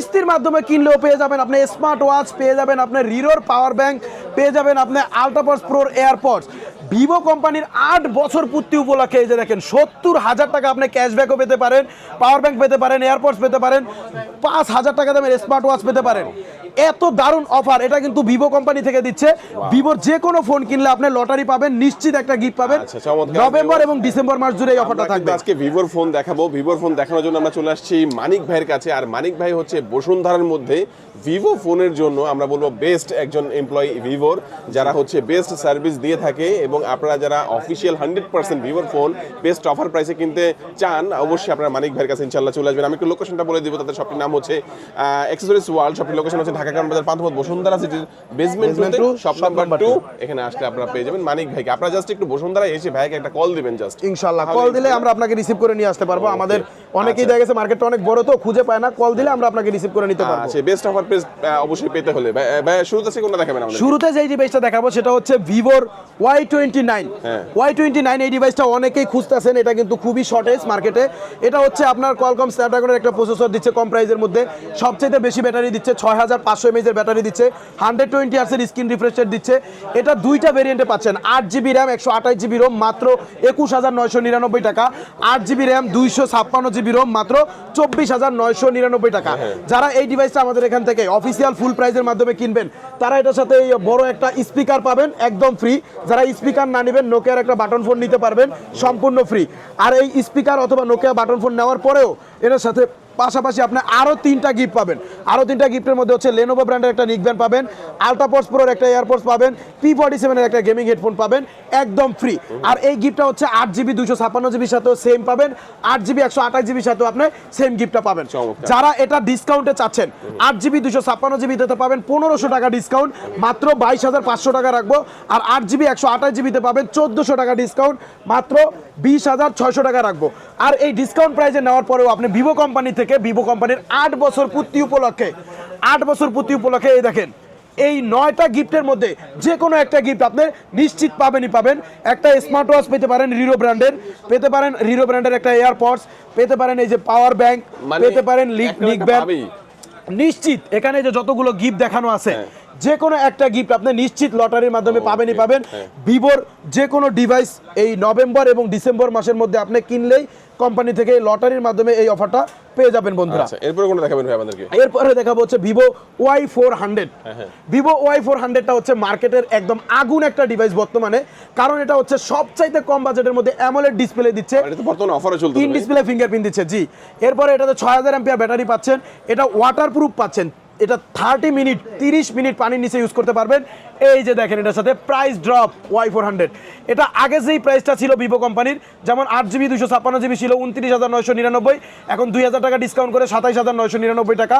কিস্তির মাধ্যমে কিনলেও পেয়ে যাবেন। আপনি স্মার্ট ওয়াচ পেয়ে যাবেন, আপনি রিরোর পাওয়ার ব্যাংক পেয়ে যাবেন, আপনি আলট্রাপস প্রোর এয়ারপডস ভিভো কোম্পানির আট বছর পূর্তি উপলক্ষে এই যে দেখেন, সত্তর হাজার টাকা আপনি ক্যাশব্যাকও পেতে পারেন পাওয়ার ব্যাংক পেতে পারেন এয়ারপডস পেতে পারেন, পাঁচ হাজার টাকা দামের স্মার্ট ওয়াচ পেতে পারেন। এত দারুণ অফার এটা কিন্তু ভিভো কোম্পানি থেকে দিচ্ছে। ভিভোর যে কোনো ফোন কিনলে আপনি লটারি পাবেন নিশ্চিত একটা গিফট পাবেন। আচ্ছা, নভেম্বর এবং ডিসেম্বর মাস জুড়ে এই অফারটা থাকবে। আজকে ভিভোর ফোন দেখাবো। ভিভোর ফোন দেখানোর জন্য আমরা চলে আসছি মানিক ভাইয়ের কাছে। আর মানিক ভাই হচ্ছে বসুন্ধরার মধ্যে ভিভো ফোনের জন্য আমরা বলব বেস্ট একজন এমপ্লয়ি ভিভোর যারা হচ্ছে বেস্ট সার্ভিস দিয়ে থাকে এবং আপনারা যারা অফিসিয়াল হান্ড্রেড পার্সেন্ট ভিভোর ফোন বেস্ট অফার প্রাইসে কিনতে চান অবশ্যই আপনারা মানিক ভাইয়ের কাছে ইনশাল্লাহ চলে আসবেন। আমি একটু লোকেশনটা বলে দিব তাদের শপটির নাম হচ্ছে অ্যাক্সেসরিজ ওয়ার্ল্ড শপটির লোকেশন হচ্ছে ঢাকা কারণ বাজার পান্থপথ বসুন্ধরা সিটির basement two shop number two এখানে আসলে আপনারা পেয়ে যাবেন। মানিক ভাইকে আপনারা জাস্ট একটু বসুন্ধরা এসে ভাইকে একটা কল দিবেন জাস্ট কল দিলে আমরা আপনাকে রিসিভ করে নিয়ে আসতে পারব। আমাদের অনেকেই দেখা গেছে মার্কেটটা অনেক বড় তো খুঁজে পায় না। কল দিলে আমরা আপনাকে রিসিভ করে নিতে পারব। আচ্ছা বেস্ট অফার প্রাইস অবশ্যই পেতে হলে। ভাই শুরুতে থেকে কোনটা দেখাবেন আমাদের। শুরুতে যেই ডিভাইসটা দেখাবো সেটা হচ্ছে ভিভোর Y twenty nine. Y twenty nine এই ডিভাইসটা অনেকেই খুঁজতেছেন। এটা কিন্তু খুবই শর্টেজ মার্কেটে এটা হচ্ছে আপনার কলকম স্ন্যাপড্রাগনের একটা প্রসেসর দিচ্ছে কম প্রাইসের মধ্যে। সবচেয়ে বেশি ব্যাটারি দিচ্ছে ছয় হাজার পাঁচশো এমএজের ব্যাটারি দিচ্ছে হান্ড্রেড টোয়েন্টি আর্সের স্ক্রিন রিফ্রেশ রেট দিচ্ছে। এটা দুইটা ভেরিয়েন্টে পাচ্ছেন আট জিবি র্যাম একশো আঠাশ জিবি রোম মাত্র একুশ হাজার নয়শো নিরানব্বই টাকা। আট জিবি র্যাম দুইশো ছাপ্পান্ন জিবি রোম মাত্র চব্বিশ হাজার নয়শো নিরানব্বই টাকা। যারা এই ডিভাইসটা আমাদের এখান থেকে অফিসিয়াল ফুল প্রাইজের মাধ্যমে কিনবেন তারা এটার সাথে এই বড় একটা স্পিকার পাবেন একদম ফ্রি যারা স্পিকার না নেবেন নোকিয়ার একটা বাটন ফোন নিতে পারবেন সম্পূর্ণ ফ্রি আর এই স্পিকার অথবা নোকিয়া বাটন ফোন নেওয়ার পরেও এটার সাথে পাশাপাশি আপনি আরও তিনটা গিফট পাবেন। আরও তিনটা গিফটের মধ্যে হচ্ছে লেনোভো ব্র্যান্ডের একটা নিক ব্যান্ড পাবেন আলট্রাপোর্স প্রোর একটা এয়ারপোর্টস পাবেন পি ফর্টি সেভেনের একটা গেমিং হেডফোন পাবেন একদম ফ্রি আর এই গিফটটা হচ্ছে আট জিবি দুশো ছাপ্পান্ন জিবির সাথেও সেম পাবেন আট জিবি একশো আঠাশ জিবির সাথেও আপনি সেম গিফটটা পাবেন। যারা এটা ডিসকাউন্টে চাচ্ছেন আট জিবি দুশো ছাপ্পান্ন জিবিতে পাবেন পনেরোশো টাকা ডিসকাউন্ট মাত্র বাইশ হাজার পাঁচশো টাকা রাখব। আর আট জিবি একশো আঠাশ জিবিতে পাবেন চোদ্দোশো টাকা ডিসকাউন্ট মাত্র বিশ হাজার ছয়শো টাকা রাখব আর এই ডিসকাউন্ট প্রাইসে নেওয়ার পরেও আপনি ভিভো কোম্পানি থেকে ভিভো কোম্পানির আট বছর পূর্তি উপলক্ষে আট বছর পূর্তি উপলক্ষে এই দেখেন এই নয়টা গিফটের মধ্যে যে কোনো একটা গিফট আপনি নিশ্চিত পাবেনই পাবেন একটা স্মার্ট ওয়াচ পেতে পারেন রিরো ব্র্যান্ডের পেতে পারেন রিরো ব্র্যান্ডের একটা এয়ারপডস পেতে পারেন এই যে পাওয়ার ব্যাংক মানে পেতে পারেন লিক লিক পাবেই। নিশ্চিত এখানে যে যতগুলো গিফট দেখানো আছে হ্যাঁ। যে কোনো একটা গিফট আপনি নিশ্চিত লটারির মাধ্যমে পাবেনই পাবেন। ভিভোর যে কোনো ডিভাইস এই নভেম্বর এবং ডিসেম্বর মাসের মধ্যে আপনি কিনলেই কোম্পানি থেকে লটারির মাধ্যমে এই অফারটা পেয়ে যাবেন বন্ধুরা। আচ্ছা এরপরে কোনটা দেখাবেন ভাই আমাদেরকে। এরপরে দেখাবো হচ্ছে ভিভো ওয়াই ফোর হান্ড্রেড হ্যাঁ। ভিভো ওয়াই ফোর হান্ড্রেডটা হচ্ছে মার্কেটের একদম আগুন একটা ডিভাইস বর্তমানে। কারণ এটা হচ্ছে সবচাইতে কম বাজেটের মধ্যে অ্যামোলেড ডিসপ্লে দিচ্ছে। বর্তমানে অফারে চলছে ইন ডিসপ্লে ফিঙ্গারপ্রিন্ট দিচ্ছে জি। এরপরে এটাতে ছয় হাজার এমপিআর ব্যাটারি পাচ্ছেন। এটা ওয়াটারপ্রুফ পাচ্ছেন। এটা থার্টি মিনিট, তিরিশ মিনিট পানির নিচে ইউজ করতে পারবেন। এই যে দেখেন, এটার সাথে price drop Y four hundred এটা আগে যেই প্রাইসটা ছিল ভিভো কোম্পানির যেমন আট জিবি দুশো ছাপ্পান্ন জিবি ছিল, উনত্রিশ হাজার নয়শো নিরানব্বই। এখন দুই হাজার টাকা ডিসকাউন্ট করে সাতাইশ হাজার নয়শো নিরানব্বই টাকা।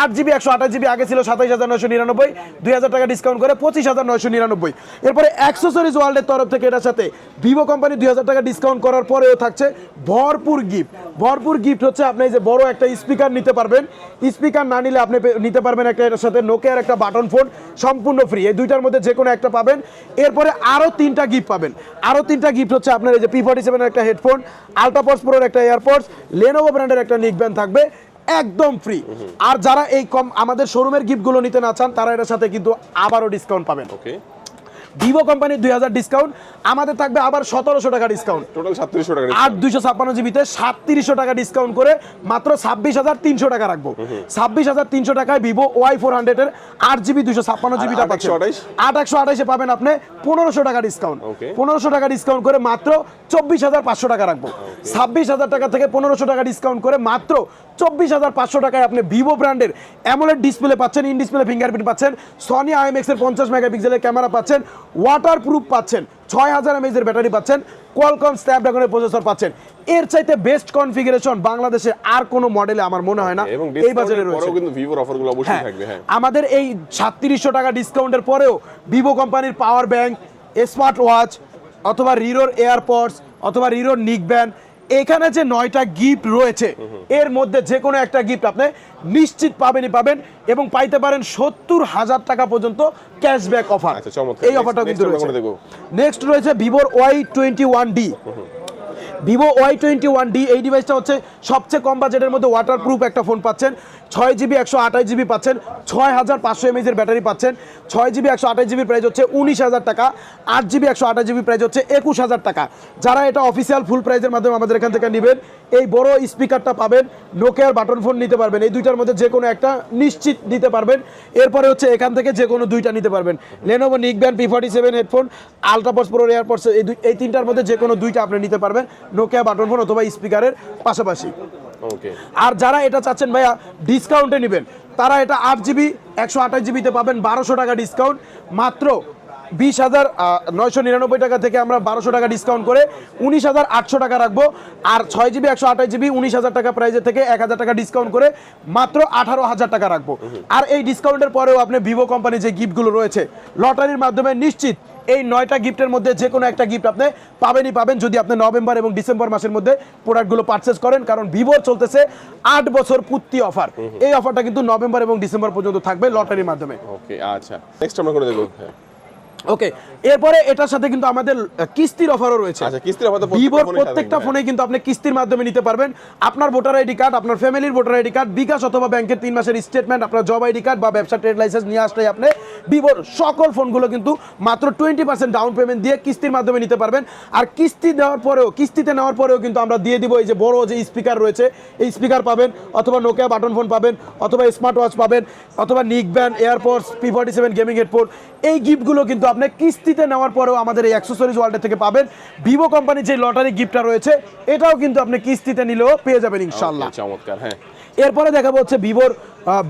আট জিবি একশো আঠাশ জিবি আগে ছিল সাতাইশ হাজার নয়শো নিরানব্বই। দুই হাজার টাকা ডিসকাউন্ট করে পঁচিশ হাজার নয়শো নিরানব্বই। এরপরে অ্যাক্সেসরিজ ওয়ার্ল্ডের তরফ থেকে এটার সাথে ভিভো কোম্পানি দুই হাজার টাকা ডিসকাউন্ট করার পরেও থাকছে। ভরপুর গিফট ভরপুর গিফট হচ্ছে আপনি যে বড় একটা স্পিকার নিতে পারবেন। স্পিকার না নিলে আপনি নিতে পারবেন একটা এটার সাথে নোকিয়ার একটা বাটন ফোন সম্পূর্ণ ফ্রি এই দুইটার মধ্যে যে কোনো একটা পাবেন। এরপরে আরও তিনটা গিফট পাবেন। আরও তিনটা গিফট হচ্ছে আপনার এই যে পি ফর্টি সেভেনের একটা হেডফোন আলট্রাপডস প্রোর একটা এয়ারপডস লেনোভো ব্র্যান্ডের একটা নিক ব্যান্ড থাকবে, একদম ফ্রি আর যারা এই কম আমাদের শোরুমের গিফটগুলো নিতে না চান, তারা এটার সাথে কিন্তু আবারও ডিসকাউন্ট পাবেন। ওকে ভিভো কোম্পানির দুই হাজার ডিসকাউন্ট আমাদের থাকবে আবার সতেরোশো টাকা ডিসকাউন্ট টোটাল সাতত্রিশশো টাকা আট দুইশো ছাপ্পান্ন জিবিতে সাতত্রিশশো টাকা ডিসকাউন্ট করে মাত্র ছাব্বিশ হাজার তিনশো টাকা রাখব। ছাব্বিশ হাজার তিনশো টাকায় ভিভো ওয়াই ফোর হান্ড্রেডের আট জিবি দুশো ছাপ্পান্ন জিবিটা আট পাচ্ছেন। একশো আঠাইশ? আট একশো আঠাইশে পাবেন আপনি পনেরোশো টাকা ডিসকাউন্ট পনেরোশো টাকা ডিসকাউন্ট করে মাত্র চব্বিশ হাজার পাঁচশো টাকা রাখব। ছাব্বিশ হাজার টাকা থেকে পনেরোশো টাকা ডিসকাউন্ট করে মাত্র চব্বিশ হাজার পাঁচশো টাকায় আপনি ভিভো ব্র্যান্ডের অ্যামোলেড ডিসপ্লে পাচ্ছেন ইন ডিসপ্লে ফিঙ্গারপ্রিন্ট পাচ্ছেন সনি আইএমএক্স এর পঞ্চাশ মেগাপিক্সেলের ক্যামেরা পাচ্ছেন ওয়াটার প্রুফ পাচ্ছেন। ছয় হাজার এমএজের ব্যাটারি পাচ্ছেন। কোয়ালকম স্ন্যাপড্রাগনের প্রসেসর পাচ্ছেন। এর চাইতে বেস্ট কনফিগারেশন বাংলাদেশে আর কোনো মডেলে আমার মনে হয় না। এই বাজারে রয়েছে। কিন্তু ভিভোর অফারগুলো অবশ্যই হ্যাঁ, থাকবে হ্যাঁ। আমাদের এই সাতত্রিশশো টাকা ডিসকাউন্টের পরেও ভিভো কোম্পানির পাওয়ার ব্যাংক স্মার্ট ওয়াচ অথবা রিরোর এয়ারপডস অথবা রিরোর নিক ব্যান্ড এখানে যে নয়টা গিফট রয়েছে এর মধ্যে যে কোনো একটা গিফট আপনি নিশ্চিত পাবেনই পাবেন এবং পাইতে পারেন সত্তর হাজার টাকা পর্যন্ত ক্যাশব্যাক অফার আচ্ছা, এই অফারটা কিন্তু রয়েছে। নেক্সট রয়েছে ভিভোর Y twenty one D Vivo Y twenty one D এই ডিভাইসটা হচ্ছে সবচেয়ে কম বাজেটের মধ্যে ওয়াটার প্রুফ একটা ফোন পাচ্ছেন। ছয় জিবি, একশো আঠাশ জিবি পাচ্ছেন, ছয় হাজার পাঁচশো এমএজের ব্যাটারি পাচ্ছেন, ছয় জিবি, একশো আঠাশ জিবির প্রাইস হচ্ছে উনিশ হাজার টাকা, আট জিবি, একশো আঠাশ জিবি প্রাইস হচ্ছে একুশ হাজার টাকা। যারা এটা অফিসিয়াল ফুল প্রাইজের মাধ্যমে আমাদের এখান থেকে নেবেন, এই বড় স্পিকারটা পাবেন নোকিয়ার বাটন ফোন নিতে পারবেন, এই দুইটার মধ্যে যে কোনো একটা নিশ্চিত নিতে পারবেন। এরপরে হচ্ছে এখান থেকে যে কোনো দুইটা নিতে পারবেন। Lenovo neckband P forty seven headphone ultrapods pro AirPods এই এই তিনটার মধ্যে যে কোনো দুইটা আপনি নিতে পারবেন নোকিয়া বাটন ফোন অথবা স্পিকারের পাশাপাশি। আর যারা এটা চাচ্ছেন ভাইয়া ডিসকাউন্টে নেবেন। তারা এটা আট জিবি একশো আঠাশ জিবিতে পাবেন বারোশো টাকা ডিসকাউন্ট মাত্র বিশ হাজার নয়শো নিরানব্বই টাকা থেকে আমরা বারোশো টাকা ডিসকাউন্ট করে উনিশ হাজার আটশো টাকা রাখব। আর ছয় জিবি একশো আঠাশ জিবি উনিশ হাজার টাকা প্রাইজের থেকে এক হাজার টাকা ডিসকাউন্ট করে মাত্র আঠারো হাজার টাকা রাখব। আর এই ডিসকাউন্টের পরেও আপনি ভিভো কোম্পানি যে গিফটগুলো রয়েছে লটারির মাধ্যমে নিশ্চিত এই নয়টা গিফটের মধ্যে যে কোনো একটা গিফট আপনি পাবেনই পাবেন যদি আপনি নভেম্বর এবং ডিসেম্বর মাসের মধ্যে প্রোডাক্টগুলো পারচেস করেন কারণ ভিভোর চলতেছে আট বছর পূর্তি অফার এই অফারটা কিন্তু নভেম্বর এবং ডিসেম্বর পর্যন্ত থাকবে লটারির মাধ্যমে। ওকে আচ্ছা। নেক্সট আমরা করে দেখব হ্যাঁ। ওকে এরপরে এটার সাথে কিন্তু আমাদের কিস্তির অফারও রয়েছে। আচ্ছা কিস্তির কথা ভিভোর প্রত্যেকটা ফোনে কিন্তু আপনি কিস্তির মাধ্যমে নিতে পারবেন। আপনার ভোটার আইডি কার্ড আপনার ফ্যামিলির ভোটার আইডি কার্ড বিকাশ অথবা ব্যাংকের তিন মাসের স্টেটমেন্ট আপনার জব আইডি কার্ড বা ব্যবসা ট্রেড লাইসেন্স নিয়ে আসলে আপনি ভিভোর সকল ফোনগুলো কিন্তু মাত্র টোয়েন্টি পার্সেন্ট ডাউন পেমেন্ট দিয়ে কিস্তির মাধ্যমে নিতে পারবেন। আর কিস্তি দেওয়ার পরেও কিস্তিতে নেওয়ার পরেও কিন্তু আমরা দিয়ে দিব এই যে বড় যে স্পিকার রয়েছে এই স্পিকার পাবেন অথবা নোকিয়া বাটন ফোন পাবেন অথবা স্মার্ট ওয়াচ পাবেন অথবা neckband AirPods P forty seven gaming headphone এই গিফটগুলো কিন্তু আপনি কিস্তিতে নেওয়ার পরেও আমাদের এই অ্যাক্সেসরিজ ওয়ার্ল্ডের থেকে পাবেন। ভিভো কোম্পানির যে লটারি গিফটটা রয়েছে এটাও কিন্তু আপনি কিস্তিতে নিলেও পেয়ে যাবেন ইনশাল্লাহ চমৎকার হ্যাঁ। এরপরে দেখাবো হচ্ছে ভিভোর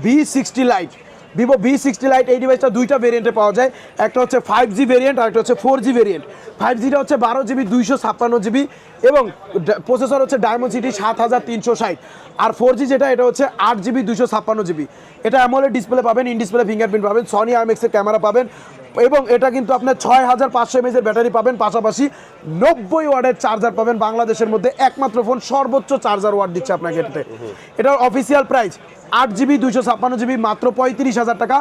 V sixty lite Vivo V sixty lite এই ডিভাইসটা দুইটা ভেরিয়েন্টে পাওয়া যায়। একটা হচ্ছে ফাইভ জি ভেরিয়েন্ট আর একটা হচ্ছে ফোর জি ভেরিয়েন্ট ফাইভ জিটা হচ্ছে বারো জিবি দুইশো ছাপ্পান্ন জিবি এবং প্রসেসর হচ্ছে ডায়মন্ড সিটি সাত হাজার তিনশো ষাট। আর ফোর জি যেটা, এটা হচ্ছে আট জিবি দুইশো ছাপ্পান্ন জিবি এটা অ্যামোলেড ডিসপ্লে পাবেন ইন ডিসপ্লে ফিঙ্গারপ্রিন্ট পাবেন সনি আইএমএক্সের ক্যামেরা পাবেন এবং এটা কিন্তু আপনার ছয় হাজার পাঁচশো এমএজের ব্যাটারি পাবেন। পাশাপাশি নব্বই ওয়ার্ডের চার্জার পাবেন। বাংলাদেশের মধ্যে একমাত্র ফোন সর্বোচ্চ চার্জার ওয়ার্ড দিচ্ছে আপনাকে এটাতে এটার অফিসিয়াল প্রাইস আট জিবি দুশো ছাপ্পান্ন জিবি মাত্র পঁয়ত্রিশ হাজার টাকা।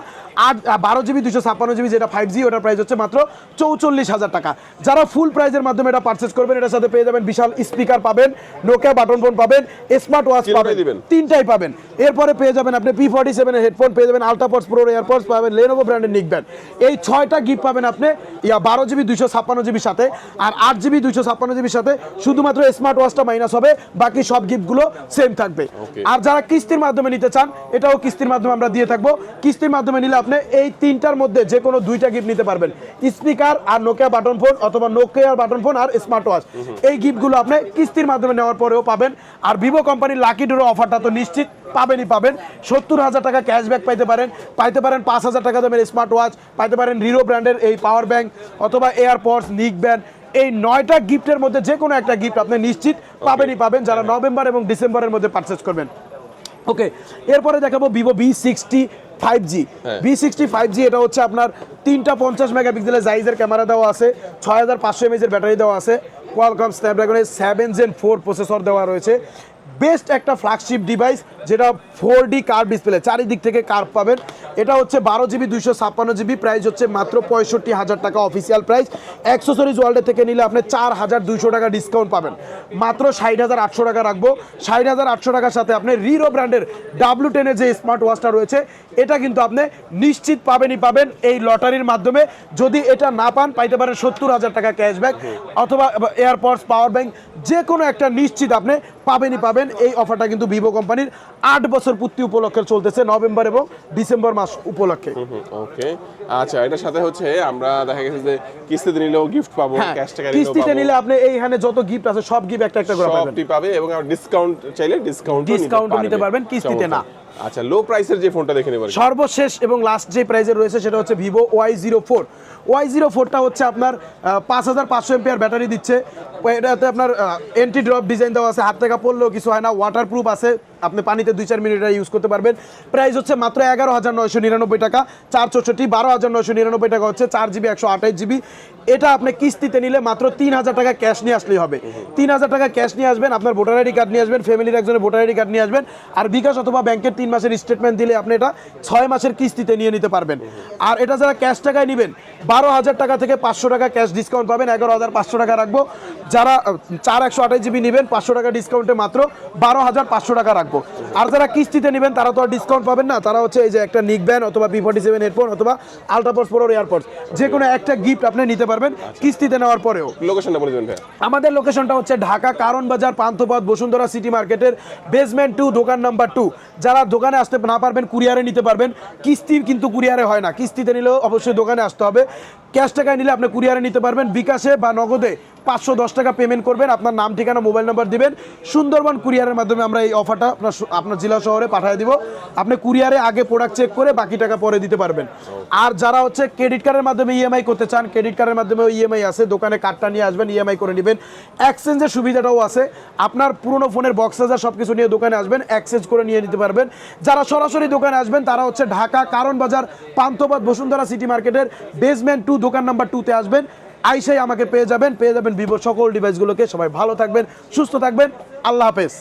আট বারো জিবি দুশো ছাপ্পান্ন জিবি যেটা ফাইভ জি ওটার প্রাইস হচ্ছে মাত্র চৌচল্লিশ হাজার টাকা। যারা ফুল প্রাইজের মাধ্যমে এটা পারচেস করবেন এটার সাথে পেয়ে যাবেন বিশাল স্পিকার পাবেন নোকিয়া বাটন ফোন পাবেন স্মার্ট ওয়াচ পাবেন? তিনটাই পাবেন। এরপরে পেয়ে যাবেন আপনি পি ফর্টি সেভেনের হেডফোন পেয়ে যাবেন আলট্রাপডস প্রো এয়ারপডস পাবেন লেনোভো ব্র্যান্ডের নিক ব্যান্ড এই ছয়টা গিফট পাবেন আপনি ইয়া বারো জিবি দুইশো ছাপ্পান্ন জিবির সাথে আর আট জিবি দুইশো ছাপ্পান্ন জিবির সাথে শুধুমাত্র স্মার্ট ওয়াচটা মাইনাস হবে বাকি সব গিফটগুলো সেম থাকবে। আর যারা কিস্তির মাধ্যমে নিতে চান এটাও কিস্তির মাধ্যমে আমরা দিয়ে থাকব। কিস্তির মাধ্যমে নিলে আপনি এই তিনটার মধ্যে যে কোনো দুইটা গিফট নিতে পারবেন। স্পিকার আর নোকিয়া বাটন ফোন অথবা নোকিয়ার বাটন ফোন আর স্মার্ট ওয়াচ এই গিফটগুলো আপনি কিস্তির মাধ্যমে নেওয়ার পরেও পাবেন। আর ভিভো কোম্পানির লাকি ডোর অফারটা তো নিশ্চিত পাবেনই পাবেন। সত্তর হাজার টাকা ক্যাশব্যাক পাইতে পারেন। পাইতে পারেন পাঁচ হাজার টাকা দামের স্মার্ট ওয়াচ পাইতে পারেন রিরো ব্র্যান্ডের এই পাওয়ার ব্যাংক অথবা এয়ারপডস নিক ব্যান্ড এই নয়টা গিফটের মধ্যে যে কোনো একটা গিফট আপনি নিশ্চিত পাবেনই পাবেন। যারা নভেম্বর এবং ডিসেম্বরের মধ্যে পারচেস করবেন। ওকে এরপরে দেখাবো Vivo V sixty five G. V sixty five G এটা হচ্ছে আপনার তিনটা পঞ্চাশ মেগাপিক্সেলের জাইজের ক্যামেরা দেওয়া আছে ছয় হাজার পাঁচশো এমএজের ব্যাটারি দেওয়া আছে কোয়ালকম স্ন্যাপড্রাগনের সেভেন জেন ফোর প্রসেসর দেওয়া রয়েছে বেস্ট একটা ফ্ল্যাগশিপ ডিভাইস যেটা ফোর ডি কার্ভ ডিসপ্লে চারিদিক থেকে কার্ভ পাবেন। এটা হচ্ছে বারো জিবি দুইশো ছাপ্পান্ন জিবি প্রাইস হচ্ছে মাত্র পঁয়ষট্টি হাজার টাকা অফিসিয়াল প্রাইস অ্যাক্সেসরিজ ওয়ার্ল্ডের থেকে নিলে আপনি চার হাজার দুইশো টাকা ডিসকাউন্ট পাবেন। মাত্র ষাট হাজার আটশো টাকা রাখব। ষাট হাজার আটশো টাকার সাথে আপনি রিরো ব্র্যান্ডের ডাব্লু টেনের যে স্মার্ট ওয়াচটা রয়েছে, এটা কিন্তু আপনি নিশ্চিত পাবেনই পাবেন এই লটারির মাধ্যমে। যদি এটা না পান, পাইতে পারেন সত্তর হাজার টাকা ক্যাশব্যাক অথবা এয়ারপডস পাওয়ার ব্যাংক যে কোনো একটা নিশ্চিত আপনি পাবেনই পাবেন। এই অফারটা কিন্তু ভিভো কোম্পানির আট বছর পূর্তি উপলক্ষে চলতেছে নভেম্বর এবং ডিসেম্বর মাস উপলক্ষে। ওকে। আচ্ছা এটার সাথে হচ্ছে আমরা দেখা গেছে যে কিস্তিতে নিলেও গিফট পাবো ক্যাশ টাকা কিস্তিতে নিলে আপনি এইখানে যত গিফট আছে সব গিফট একটা একটা করে পাবেন। সবটি পাবে এবং ডিসকাউন্ট চাইলে ডিসকাউন্ট ডিসকাউন্ট নিতে পারবেন, কিস্তিতে না। আচ্ছা লো প্রাইসের যে ফোনটা দেখে নেবেন সর্বশেষ এবং লাস্ট যে প্রাইসের রয়েছে সেটা হচ্ছে Vivo Y zero four Y zero ফোরটা হচ্ছে আপনার পাঁচ হাজার পাঁচশো এমপিআর ব্যাটারি দিচ্ছে। এটাতে আপনার এন্টি ড্রপ ডিজাইন দেওয়া আছে, হাত থেকে পড়লেও কিছু হয় না ওয়াটারপ্রুফ আছে। আপনি পানিতে দুই চার মিনিট ইউজ করতে পারবেন। প্রাইস হচ্ছে মাত্র এগারো হাজার নয়শো নিরানব্বই টাকা। চার চৌষট্টি, বারো হাজার নয়শো নিরানব্বই টাকা হচ্ছে চার জিবি, একশো আঠাশ জিবি। এটা আপনি কিস্তিতে নিলে মাত্র তিন হাজার টাকা ক্যাশ নিয়ে আসলেই হবে। তিন হাজার টাকা ক্যাশ নিয়ে আসবেন, আপনার ভোটার আইডি কার্ড নিয়ে আসবেন, ফ্যামিলির একজনের ভোটার আইডি কার্ড নিয়ে আসবেন। আর বিকাশ অথবা ব্যাংকের তিন মাসের স্টেটমেন্ট দিলে আপনি এটা ছয় মাসের কিস্তিতে নিয়ে নিতে পারবেন। আর এটা যারা ক্যাশ টাকায় নেবেন, বারো হাজার টাকা থেকে পাঁচশো টাকা ক্যাশ ডিসকাউন্ট পাবেন, এগারো হাজার পাঁচশো টাকা রাখব। যারা, চার একশো আঠাশ জিবি নেবেন, পাঁচশো টাকা ডিসকাউন্টে মাত্র বারো হাজার পাঁচশো টাকা রাখব। আর যারা কিস্তিতে নেবেন তারা তো আর ডিসকাউন্ট পাবেন না। তারা হচ্ছে এই যে একটা নিক ব্যান অথবা বি ফর্টি সেভেন হেডফোন অথবা আলট্রাপোর্স প্রোর এয়ারপোর্টস যে কোনো একটা গিফট আপনি নিতে পারবেন কিস্তিতে নেওয়ার পরেও। লোকেশনটা বলে দেবেন আমাদের লোকেশনটা হচ্ছে ঢাকা কারণ বাজার পান্থপথ বসুন্ধরা সিটি মার্কেটের বেসমেন্ট টু দোকান নাম্বার টু যারা দোকানে আসতে না পারবেন কুরিয়ারে নিতে পারবেন। কিস্তি কিন্তু কুরিয়ারে হয় না। কিস্তিতে নিলেও অবশ্যই দোকানে আসতে হবে। ক্যাশ টাকায় নিলে আপনি কুরিয়ারে নিতে পারবেন। বিকাশে বা নগদে পাঁচশো দশ টাকা পেমেন্ট করবেন। আপনার নাম, ঠিকানা মোবাইল নাম্বার দিবেন। সুন্দরবন কুরিয়ারের মাধ্যমে আমরা এই অফারটা আপনার আপনার জেলা শহরে পাঠিয়ে দিব। আপনি কুরিয়ারে আগে প্রোডাক্ট চেক করে বাকি টাকা পরে দিতে পারবেন। আর যারা হচ্ছে ক্রেডিট কার্ডের মাধ্যমে ইএমআই করতে চান ক্রেডিট কার্ডের মাধ্যমে ইএমআই আছে। দোকানে কার্ডটা নিয়ে আসবেন ইএমআই করে নেবেন। এক্সচেঞ্জের সুবিধাটাও আছে। আপনার পুরনো ফোনের বক্স চার্জার সব কিছু নিয়ে দোকানে আসবেন এক্সচেঞ্জ করে নিয়ে নিতে পারবেন। যারা সরাসরি দোকানে আসবেন, তারা হচ্ছে ঢাকা কারণ বাজার, পান্থপথ বসুন্ধরা সিটি মার্কেটের বেসমেন্ট টু দোকান নাম্বার টুতে আসবেন। আইসাই আমাকে পেয়ে যাবেন পেয়ে যাবেন ভিভোর সকল ডিভাইসগুলোকে সবাই ভালো থাকবেন, সুস্থ থাকবেন। আল্লাহ হাফেজ।